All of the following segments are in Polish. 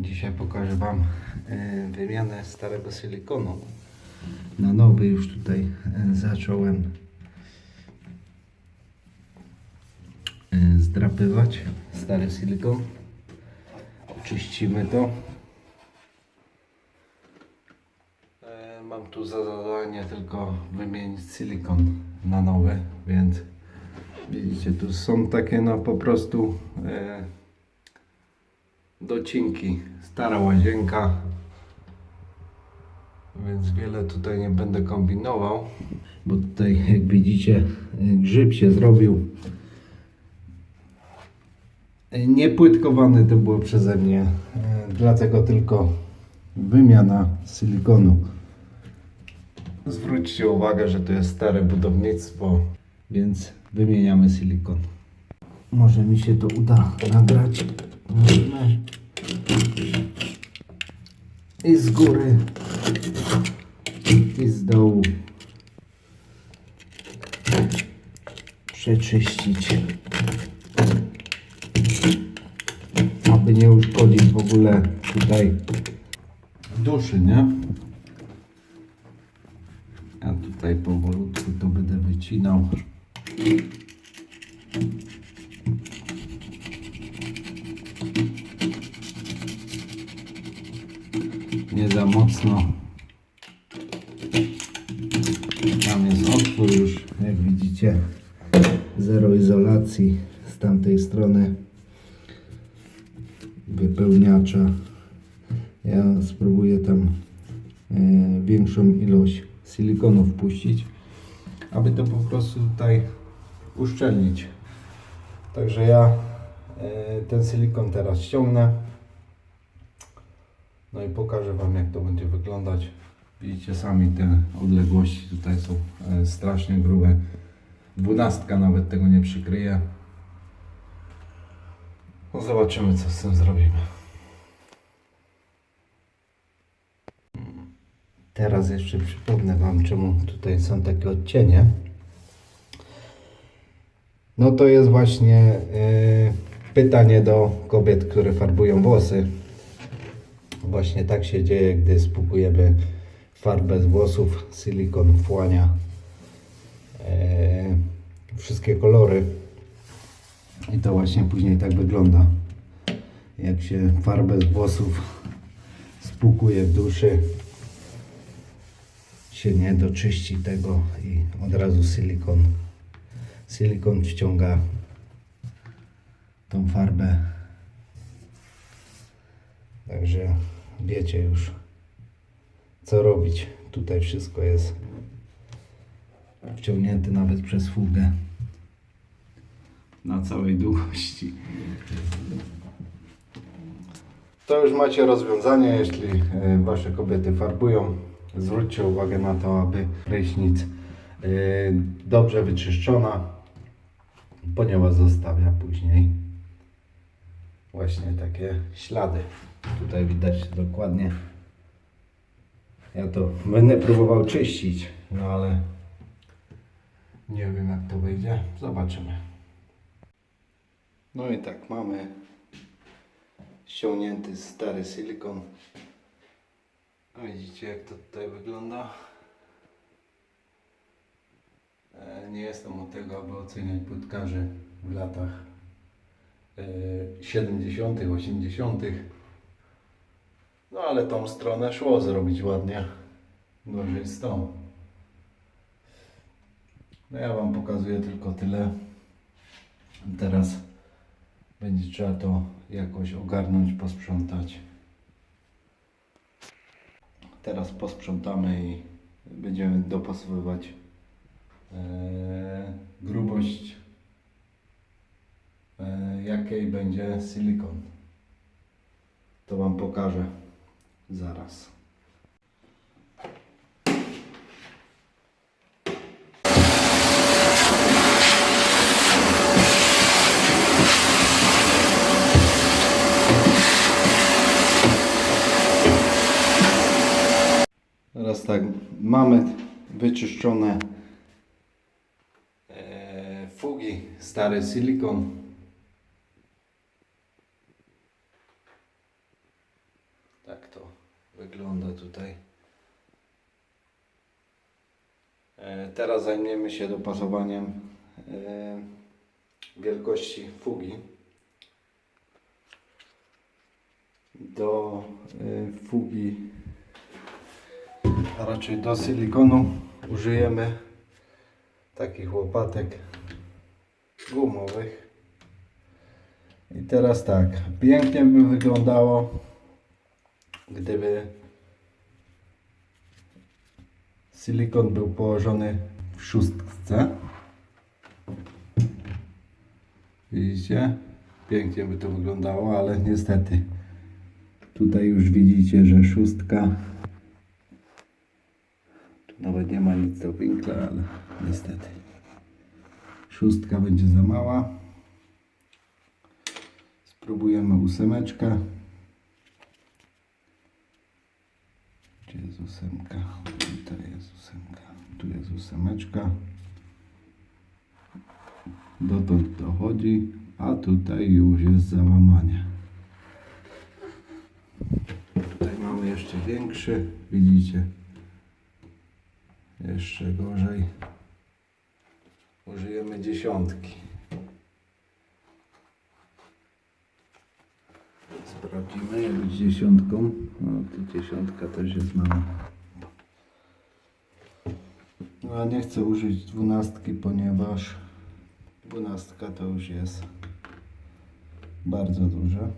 Dzisiaj pokażę Wam e, wymianę starego silikonu. Na nowy już tutaj e, zacząłem e, zdrapywać stary silikon. Oczyścimy to. Mam tu za zadanie tylko wymienić silikon na nowy, więc widzicie, tu są takie no po prostu docinki, stara łazienka, więc wiele tutaj nie będę kombinował, bo tutaj jak widzicie grzyb się zrobił. Niepłytkowany to było przeze mnie, e, dlatego tylko wymiana silikonu. Zwróćcie uwagę, że to jest stare budownictwo, więc wymieniamy silikon. Może mi się to uda nagrać. Możemy. I z góry, i z dołu przeczyścić, aby nie uszkodzić w ogóle tutaj duszy, nie? Ja tutaj powolutku to będę wycinał. Nie za mocno. Tam jest otwór już, jak widzicie. Zero izolacji z tamtej strony wypełniacza. Ja spróbuję tam e, większą ilość silikonu wpuścić, aby to po prostu tutaj uszczelnić. Także ja e, ten silikon teraz ściągnę. No i pokażę Wam jak to będzie wyglądać. Widzicie sami te odległości tutaj są e, strasznie grube. Dwunastka nawet tego nie przykryje. No zobaczymy co z tym zrobimy. Teraz jeszcze przypomnę Wam, czemu tutaj są takie odcienie. No to jest właśnie y, pytanie do kobiet, które farbują włosy. Właśnie tak się dzieje, gdy spłukujemy farbę z włosów. Silikon wchłania e, wszystkie kolory. I to właśnie później tak wygląda. Jak się farbę z włosów spłukuje w duszy, się nie doczyści tego i od razu silikon. Silikon wciąga tą farbę. Także wiecie już co robić. Tutaj wszystko jest wciągnięte nawet przez fugę na całej długości. To już macie rozwiązanie, jeśli e, wasze kobiety farbują. Zwróćcie uwagę na to, aby prysznic e, dobrze wyczyszczona, ponieważ zostawia później właśnie takie ślady. Tutaj widać dokładnie. Ja to będę próbował czyścić, no ale nie wiem jak to wyjdzie. Zobaczymy. No i tak mamy ściągnięty stary silikon. Widzicie jak to tutaj wygląda? E, Nie jestem od tego, aby oceniać płytkarzy w latach e, 70., 80. No ale tą stronę szło zrobić ładnie. Gorzej z tą. No ja Wam pokazuję tylko tyle. Teraz będzie trzeba to jakoś ogarnąć, posprzątać. Teraz posprzątamy i będziemy dopasowywać e, grubość e, jakiej będzie silikon. To Wam pokażę zaraz. Teraz tak, mamy wyczyszczone e, fugi, stary silikon. Tak to wygląda tutaj. E, Teraz zajmiemy się dopasowaniem e, wielkości fugi do e, fugi, a raczej do silikonu użyjemy takich łopatek gumowych. I teraz tak, pięknie by wyglądało, gdyby silikon był położony w szóstce. Widzicie? Pięknie by to wyglądało, ale niestety tutaj już widzicie, że szóstka tu nawet nie ma nic do winkla, ale niestety szóstka będzie za mała. Spróbujemy ósemeczkę. Gdzie jest ósemka? Tutaj jest ósemka. Tu jest ósemeczka. Dotąd dochodzi, a tutaj już jest załamanie. Tutaj mamy jeszcze większy, widzicie? Jeszcze gorzej. Użyjemy dziesiątki. Sprawdzimy jak z dziesiątką. O, tu dziesiątka też jest mała. No a nie chcę użyć dwunastki, ponieważ dwunastka to już jest bardzo duże.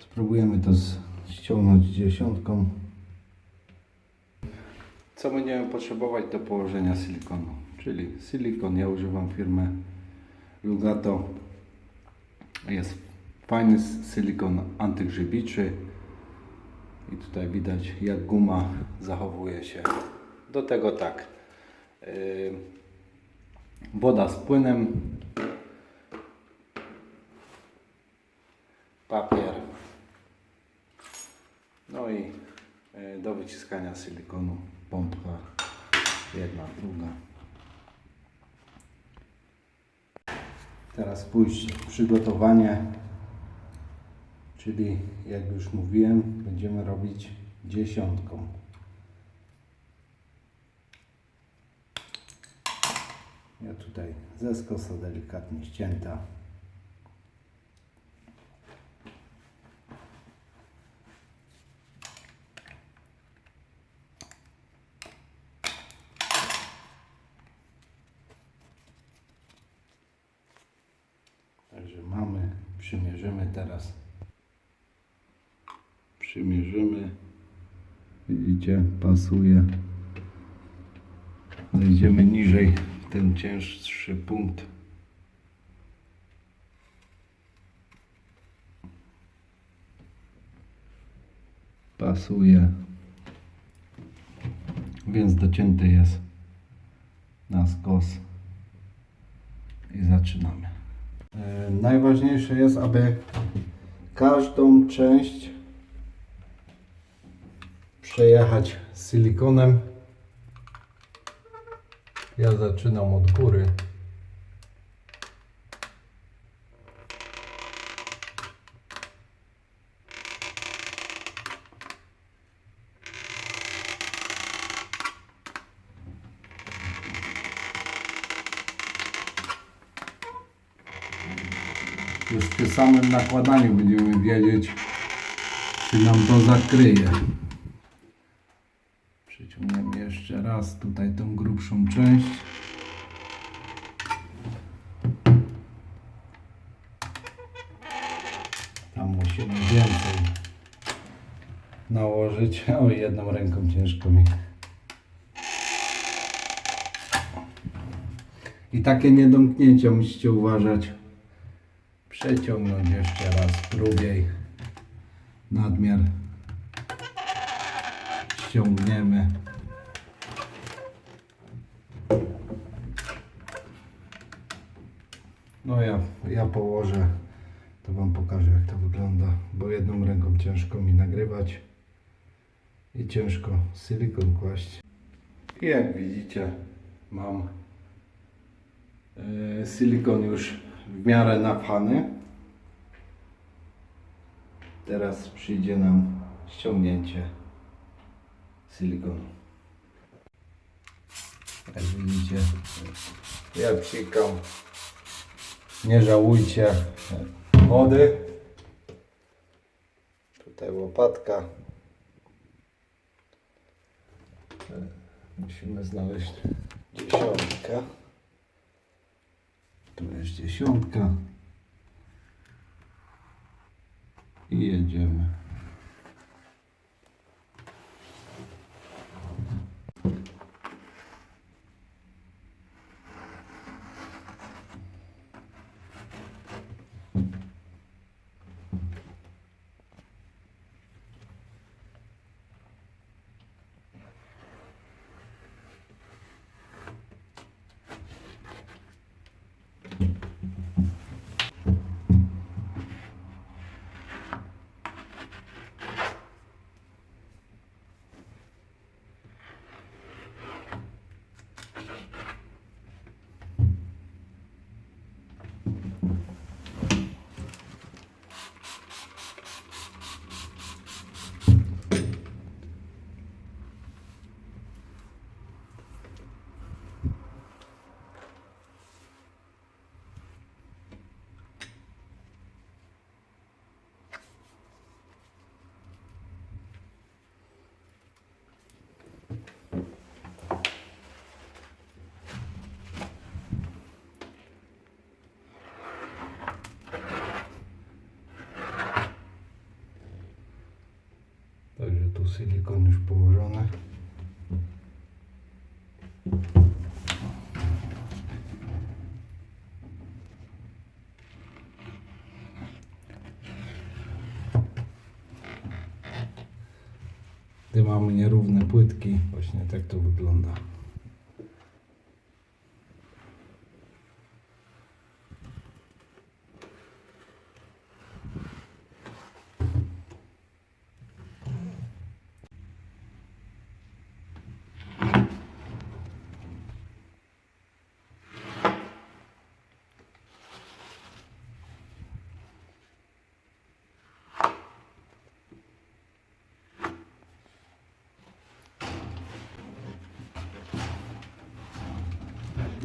Spróbujemy to ściągnąć dziesiątką. Będziemy potrzebować do położenia silikonu? Czyli silikon, ja używam firmy Lugato. Jest fajny silikon antygrzybiczy. I tutaj widać jak guma zachowuje się. Do tego tak. yy, woda z płynem. Papier. No i yy, do wyciskania silikonu pompka jedna, druga. Teraz pójść przygotowanie, czyli jak już mówiłem, będziemy robić dziesiątką. Ja tutaj ze skosa delikatnie ścięta. Także mamy, przymierzymy teraz. Przymierzymy. Widzicie, pasuje. Zejdziemy niżej w ten cięższy punkt. Pasuje. Więc docięty jest na skos. I zaczynamy. E, Najważniejsze jest, aby każdą część przejechać silikonem. Ja zaczynam od góry. Już przy samym nakładaniu będziemy wiedzieć, czy nam to zakryje. Przyciągniemy jeszcze raz tutaj tą grubszą część. Tam musimy więcej nałożyć. O, jedną ręką ciężko mi. I takie niedomknięcia musicie uważać. Przeciągnąć jeszcze raz grubiej. Nadmiar ściągniemy. No ja, ja położę, to Wam pokażę jak to wygląda, bo jedną ręką ciężko mi nagrywać i ciężko silikon kłaść. I jak widzicie mam e, silikon już w miarę napchany. Teraz przyjdzie nam ściągnięcie silikonu. Jak widzicie, ja psikam. Nie żałujcie wody. Tutaj łopatka. Musimy znaleźć dziesiątkę. Tu jest dziesiątka. I jedziemy. Także tu silikon już położony. Gdy mamy nierówne płytki, właśnie tak to wygląda.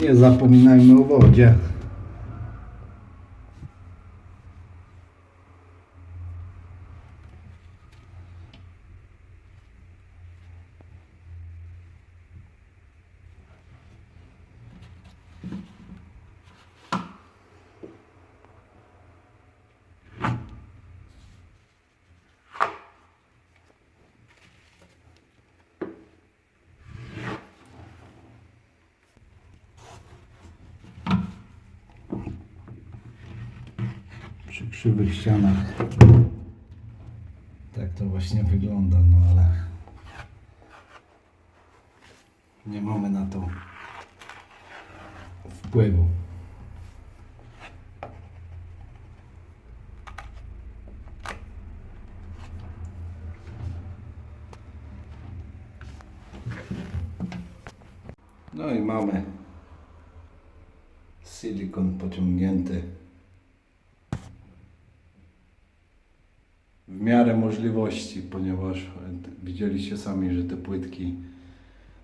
Nie zapominajmy o wodzie. przy krzywych ścianach. Tak to właśnie wygląda, no ale nie mamy na to wpływu. No i mamy silikon pociągnięty. w miarę możliwości, ponieważ widzieliście sami, że te płytki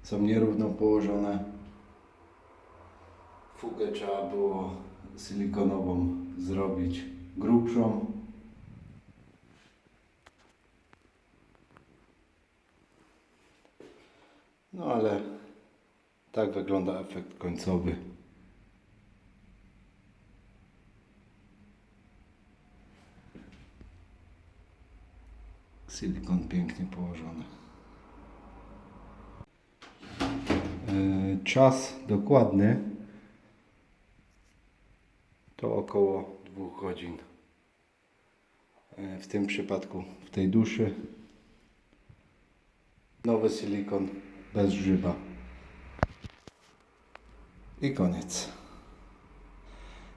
są nierówno położone. Fugę trzeba było silikonową zrobić grubszą. No ale tak wygląda efekt końcowy. Silikon pięknie położony. E, Czas dokładny to około dwóch godzin. E, W tym przypadku w tej duszy nowy silikon bez grzyba. I koniec.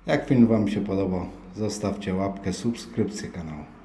Jak film Wam się podobał, zostawcie łapkę, subskrypcję kanału.